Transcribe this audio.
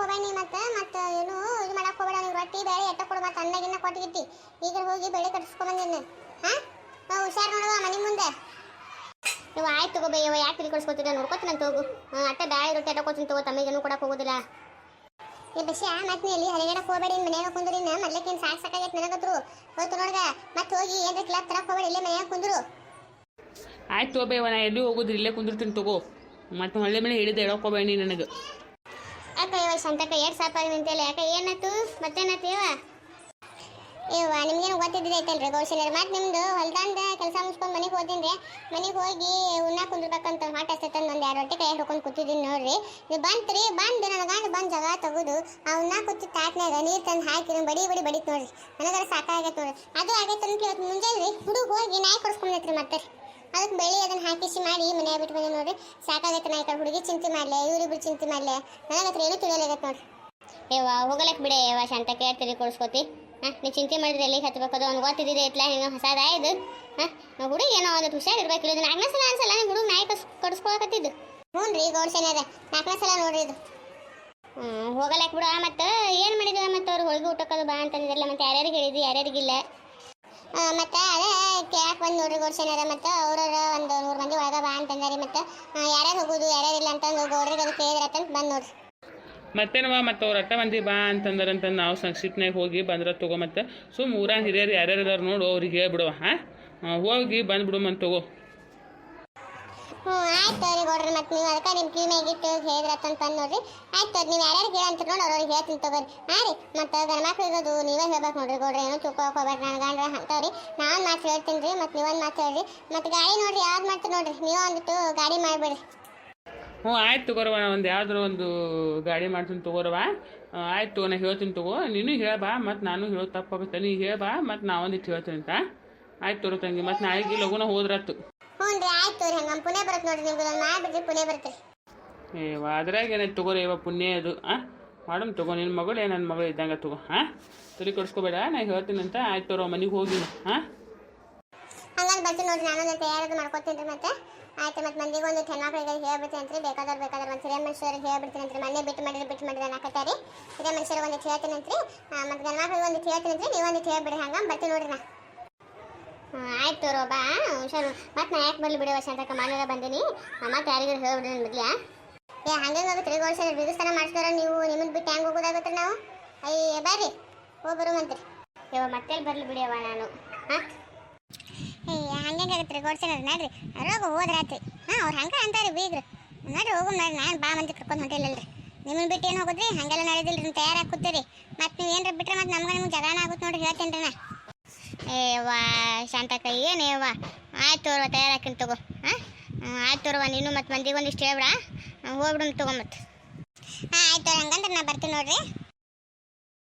ಹೋಗ್ಬೇಡ ನೀ ಮತ್ತೆ ಮತ್ತೆ ಏನು ಇದು ಮಾಡಕ್ ಹೋಗ್ಬೇಡ ನೀನು ರೊಟ್ಟಿ ಬೇಳೆ ಎಟ್ಟ ಕೊಡು ಮತ್ತೆ ಅನ್ನಗಿನ್ನ ಕೊಟ್ಟಿಗಿಟ್ಟಿ. ಈಗ ಹೋಗಿ ಬೆಳೆ ಕಟ್ಸ್ಕೊಂಬಂದಿನಿ ಹಾ? ನಾವು ಹುಷಾರ್ ನೋಡುವ ಮನೆ ಮುಂದೆ. ನೀವು ಆಯ್ತು ತಗೋ ಬೈ ಯಾಕೆ ತಿಳಿ ಕಳ್ಸ್ಕೊತೀರ ನೋಡ್ಕೊತ ನಾನು ಹಾ, ಅಟ್ಟ ಬ್ಯಾಳೆ ರೊಟ್ಟಿ ಎಟ್ಟ ಕೊಡ್ತೀನಿ ತಗೋ ತಮ್ಮಿಗೇನು ಕೊಡಕ್ಕೆ ಹೋಗೋದಿಲ್ಲ. ಈ ಬಸ್ಯಾ ಮತ್ತೆ ನೀ ಇಲ್ಲಿ ಹರಿಗಡಕ್ಕೆ ಹೋಗ್ಬೇಡಿ ಮನ್ಯಾಗ ಕುಂದ್ರಿ ಮೊದ್ಲಕ್ಕೇನು ಸಾಕು ಸಾಕಾಗೈತೆ ನನಗತ್ರು. ಹೋಯ್ತು ನೋಡ್ಗ ಮತ್ತೆ ಹೋಗಿ ಏನ್ರಿ ಕ್ಲಾಸ್ ಹೋಗ್ಬೇಡಿ ಇಲ್ಲೇ ಮನ್ಯಾಗ ಕುಂದ್ರು. ಆಯ್ತು ತಗೋಬೇವ ನಾ ಎಲ್ಲಿ ಹೋಗೋದ್ರಿ ಇಲ್ಲೇ ಕುಂದಿರ್ತೀನಿ ತಗೋ. ಮತ್ತು ಹೊಳ್ಳೆ ಮೇಲೆ ಹಿಡಿದು ಹೇಳೋಕೋಬೇಡಿ ನನಗೆ. ಯಾಕ ಇವ ಸಂತಕ ಎರಡು ಸಾಪಾಗಿ ನಿಂತಿಲ್ಲ ಯಾಕ ಏನಾಯ್ತು ಮತ್ತೇನಾಯ್ತು ಇವ? ಇವ, ನಿಮ್ಗೇನು ಗೊತ್ತಿದ್ದಿದೆ ಐತಲ್ರಿ ಗೌಶಲ್ಯರು ಮತ್ತೆ ನಿಮ್ದು ಹೊಲ್ದಾಂದ ಕೆಲಸ ಮುಗಿಸ್ಕೊಂಡು ಮನೆಗೆ ಹೋದಿನ್ರಿ ಮನೆಗೆ ಹೋಗಿ ಉಣ್ಣಾಕ ಕುಂದಿರ್ಬೇಕಂತ ಹಾಟ ಹಸ್ತಂದು ಒಂದು ಎರಡು ರೊಟ್ಟಿ ಕೈ ಹಿಡ್ಕೊಂಡು ಕೂತಿದ್ದೀನಿ ನೋಡ್ರಿ. ನೀವು ಬಂತ್ರಿ, ಬಂದು ನನ್ನ ಗಂಡ ಬಂದು ಜಗ ತೆಗೆದು. ಆ ಉಣ್ಣಾಕ ಕುಚ್ಚಿ ತಾಟ್ನಾಗ ನೀರು ತಂದು ಹಾಕಿ ಬಡಿ ಬಡಿ ಬಡಿತ್ ನೋಡ್ರಿ. ನನಗರ ಸಾಕಾಗೈತೆ ನೋಡ್ರಿ. ಅದು ಆಗೈತೆ ಅಂತ ಇವತ್ತು ಮುಂಜಾನೆ ರೀ ಹುಡುಗ ಹೋಗಿ ನಾಯಿ ಕೊಡ್ಸ್ಕೊಂಡೈತ್ರಿ ಮತ್ತೆ. ಅದಕ್ಕೆ ಬೆಳಿ ಅದನ್ನು ಹಾಕಿಸಿ ಮಾಡಿ ಮನ್ಯಾಗ ಬಿಟ್ಟು ಬಂದೆ ನೋಡ್ರಿ. ಸಾಕಾಗತ್ತೆ ನಾ ಈ ಕಡೆ ಹುಡುಗಿ ಚಿಂತೆ ಮಾಡಲೆ ಇವರಿಬ್ರು ಚಿಂತೆ ಮಾಡಲೆ. ನನಗೆ ಹತ್ರ ಏನೂ ತಿಳಿಯಲಾಗತ್ತೆ ನೋಡ್ರಿ. ಏವ ಹೋಗಲಕ್ಕೆ ಬಿಡೆ ಯವ್ವ ಶಾಂತ ಕೇಳ್ತೀರಿ ಕೊಡಿಸ್ಕೋತಿ? ಹಾಂ ನೀವು ಚಿಂತೆ ಮಾಡಿದ್ರೆ ಎಲ್ಲಿ ಹತ್ಬೇಕದು? ಅವ್ನು ಗೊತ್ತಿದ್ದಿದೆ ಇಟ್ಲ ಹಿಂಗೆ ಹೊಸದ ಇದು? ಹಾಂ ನಾವು ಹುಡುಗಿ ಏನೋ ಅದು ಹುಷಾರು ಇರಬೇಕಿಲ್ಲ ಇದು ನಾಲ್ಕನೇ ಸಲ ಅನ್ಸಲ್ಲ ನಿಮ್ಮ ಹುಡುಗ ನಾಯಿ ಕಸ್ ಕಡಿಸ್ಕೊಳಕತ್ತಿದ್ದು ಹ್ಞೂ ರೀ ಗೌಡ್ಸೇನದ ನಾಲ್ಕನೇ ಸಲ ನೋಡ್ರಿ ಇದು. ಹ್ಞೂ ಬಿಡಾ. ಬಿಡು ಮತ್ತು ಏನು ಮಾಡಿದ್ವಿ ಮತ್ತು ಅವ್ರು? ಹೋಳಿಗೆ ಊಟಕ್ಕದು ಬಾ ಅಂತಂದಿರಲ್ಲ ಮತ್ತು ಯಾರ್ಯಾರಿಗೆ ಹೇಳಿದ್ವಿ ಯಾರ್ಯಾರಿಗಿಲ್ಲ ಮತ್ತು ಅದೇ ಕೇಳಕ್ಕೆ ಬಂದು ನೋಡ್ರಿ ಗೋಡ್ಸೇನಾರ ಮತ್ತು ಅವ್ರವ್ರ ಒಂದು ನೂರು ಮಂದಿ ಒಳಗೆ ಬಾ ಅಂತಂದಾರಿ ಮತ್ತು ಯಾರ್ಯಾರು ಹೋಗೋದು ಯಾರ್ಯಾರಿಲ್ಲ ಅಂತಂದು ಗೌಡ್ರಿಗೆ ಅದು ಕೇಳಿದ್ರತ್ತಂತ ಬಂದು ನೋಡ್ರಿ. ಮತ್ತೇನವ ಮತ್ತು ಅವ್ರ ಅಟ್ಟ ಮಂದಿ ಬಾ ಅಂತಂದಾರಂತ ನಾವು ಸಂಕ್ಷಿಪ್ತನಾಗ ಹೋಗಿ ಬಂದ್ರೆ ತಗೋ, ಮತ್ತು ಸುಮ್ಮ ಊರಾಗ ಹಿರಿಯರು ಯಾರ್ಯಾರು ನೋಡು ಅವ್ರಿಗೆ ಹೇಳ್ಬಿಡುವ ಹಾಂ? ಹೋಗಿ ಬಂದ್ಬಿಡುಮಂತ ತಗೋ. ಹ್ಞೂ ಆಯ್ತು ರೀ ಗೌಡ್ರಿ, ಮತ್ತು ನೀವು ಅದಕ್ಕೆ ನಿಮ್ಮ ಕಿವಿ ಮ್ಯಾಗಿಟ್ಟು ಹೇಳಿದ್ರತ್ತಂತ ನೋಡ್ರಿ. ಆಯ್ತು ನೀವು ಯಾರ್ಯಾರಿಗೆ ಕೇಳಂತ ನೋಡಿ ಅವ್ರಿಗೆ ಹೇಳ್ತೀನಿ ತಗೋರಿ. ಹಾಂ ರೀ, ಮತ್ತು ಗಂಡ ನೀವೇ ಹೇಳ್ಬೇಕು ನೋಡ್ರಿ ಗೌಡ್ರಿ, ಏನೋ ತಿಳ್ಕೊಳಕ್ ಹೋಗ್ಬೇಡ್ರಿ ನನ್ನ ಗಂಡ್ರ ಅಂತವ್ರಿ ನಾನು ಮಾತು ಹೇಳ್ತೀನಿ ರೀ, ಮತ್ತು ನೀವೊಂದು ಮಾತು ಹೇಳ್ರಿ. ಮತ್ತು ಗಾಡಿ ನೋಡ್ರಿ, ಯಾವ್ದು ಮಾಡ್ತೀರಿ ನೋಡ್ರಿ, ನೀವು ಒಂದಿಟ್ಟು ಗಾಡಿ ಮಾಡಿಬಿಡ್ರಿ. ಹ್ಞೂ, ಆಯ್ತು ತಗೋರವ ಒಂದು ಯಾವ್ದಾರು ಒಂದು ಗಾಡಿ ಮಾಡ್ತೀನಿ ತಗೋರವ ಆಯ್ತು, ನಾ ಹೇಳ್ತೀನಿ ತಗೋ. ನೀನು ಹೇಳ್ಬಾ, ಮತ್ತು ನಾನು ಹೇಳೋ ತಪ್ಪಾಗುತ್ತೆ ನೀ ಹೇಳ್ಬಾ, ಮತ್ತು ನಾ ಒಂದಿಟ್ಟು ಹೇಳ್ತೀನಿ ಅಂತ. ಆಯ್ತು ತೋರೋ ತಂಗಿ, ಮತ್ತು ನಾಳೆಗೆ ಲಗುನ ಹೋದ್ರಾತು ಹ್ಞೂ ರೀ ಆಯ್ತು ತೋರಿ ಹಂಗೆ ಪುಣೆ ಬರುತ್ತೆ ನೋಡ್ರಿ ನಿಮ್ಗೆ ಒಂದು ಮಾಡಿಬಿಡ್ರಿ ಪುಣೆ ಬರುತ್ತೆ ಏ ಅದ್ರಾಗ ಏನೈತೆ ತಗೋರಿ ಇವ ಪುಣ್ಯ ಅದು ಹಾಂ ಮಾಡಮ್ ತಗೋ ನಿನ್ನ ಮಗಳು ಏನು ನನ್ನ ಮಗಳು ಇದ್ದಂಗೆ ತಗೋ ಹಾಂ ತಲೆ ಕೊಡಿಸ್ಕೋಬೇಡ ನಾ ಹೇಳ್ತೀನಿ ಅಂತ ಆಯ್ತು ತೋರೋ ಮನೆಗೆ ಹೋಗಿ ಹಾಂ ಹಂಗಂತ ಬರ್ತೀನಿ ನೋಡ್ರಿ ನಾನು ತಯಾರದು ಮಾಡ್ಕೊತೀನಿ ರೀ ಮತ್ತೆ. ಆಯ್ತು ಮತ್ತೆ ಮಂದಿಗೆ ಒಂದು ಹೆಣ್ಮಕ್ಳಿಗೆ ಹೇಳ್ಬಿಡ್ತೀನಿ ಅಂತ ಬೇಕಾದವ್ರು ಬೇಕಾದ್ರೆ ಒಂದು ಹಿರಿಯ ಮನುಷ್ಯರಿಗೆ ಹೇಳ್ಬಿಡ್ತೀನಿ ಅಂತ ಮನೆ ಬಿಟ್ಟು ಮಾಡಿದ್ರೆ ಬಿಟ್ಟು ಮಾಡಿದ್ರೆ ಅನ್ನಕತ್ತಾರೆ ಹಿರಿಯ ಮನುಷ್ಯರಿಗೆ ಒಂದು ಹೇಳ್ತೀನಿ ಅಂತ ಮತ್ತೆ ಗಂಡ್ಮಕ್ಳಿಗೆ ಒಂದು ಹೇಳ್ತೀನಿ ಅಂತ ನೀವು ಒಂದು ಹೇಳ್ಬಿಡಿ ಹಂಗೆ ಬರ್ತೀನಿ ನೋಡ್ರಿ ನಾ. ಆಯ್ತು ರೋ ಬಾ ಹುಷಾರು. ಮತ್ತೆ ನಾ ಯಾಕೆ ಬರಲಿ ಬಿಡಿ ವರ್ಷ ಅಂತ ಮಾನ್ಯರ ಬಂದೀನಿ. ಮತ್ತೆ ಯಾರಿಗಾರು ಹೇಳ್ಬಿಡ್ರಿ ನನ್ನ ಬದ್ಲಿ ಏ ಹಂಗೆ ಹೋಗುತ್ತೆ ರೀ ವರ್ಷ ಬಿಗಿಸ್ತಾನ ಮಾಡಿಸ್ತಾರ ನೀವು ನಿಮ್ಮನ್ನ ಬಿಟ್ಟು ಹೆಂಗೆ ಹೋಗೋದಾಗುತ್ತೆ ನಾವು? ಅಯ್ಯ ಬರ್ರಿ, ಹೋಗಿ ಬರುವಂತ್ರಿ ಯವ್ವ ಮತ್ತೆ ಬರಲಿ ಬಿಡಿಯವ ನಾನು. ಹಾಂ? ಏಯ್ ಹಂಗೆ ಆಗತ್ತೆ ಗೋಡ್ಸೇನ ನಡ್ರಿ. ರೋಗ ಹೋದ್ರಾತ್ರಿ ಹಾಂ, ಅವ್ರು ಹಂಗೆ ಅಂತಾರೆ ಬೀಗ್ರು. ನಡ್ರಿ, ಹೋಗು ನಡ್ರಿ ನಾನು ಬಾ ಮಂದಿ ಕರ್ಕೊಂಡು ಹೊಂಟಿಲ್ಲಲ್ರಿ ನಿಮ್ಮನ್ನ ಬಿಟ್ಟು ಏನು ಹೋಗೋದ್ರಿ? ಹಂಗೆಲ್ಲ ನಡೆದಿಲ್ಲ ರೀ ತಯಾರಾಗಿ ಕೂತೀರಿ. ಮತ್ತೆ ನೀವು ಏನಾರ ಬಿಟ್ರೆ ಮತ್ತೆ ನಮ್ಗೆ ನಿಮ್ಗೆ ಜಗಾನ ಆಗುತ್ತೆ ನೋಡ್ರಿ ಹೇಳ್ತೀನಿ ರೀ ನಾ. ಏವಾ ಶಾಂತಕ್ಕ ಏನೇವ ಆಯ್ತು ತೋರ್ವ, ತಯಾರಾಕಿನ ತಗೋ. ಹಾಂ ಆಯ್ತು ತೋರ್ವ, ನೀನು ಮತ್ತು ಮಂದಿಗೆ ಒಂದಿಷ್ಟು ಹೇಳ್ಬಿಡ ಹೋಗ್ಬಿಡು, ತಗೋ ಮತ್ತು. ಹಾಂ, ಆಯ್ತು ಹಂಗಂದ್ರೆ ನಾ ಬರ್ತೀನಿ ನೋಡ್ರಿ.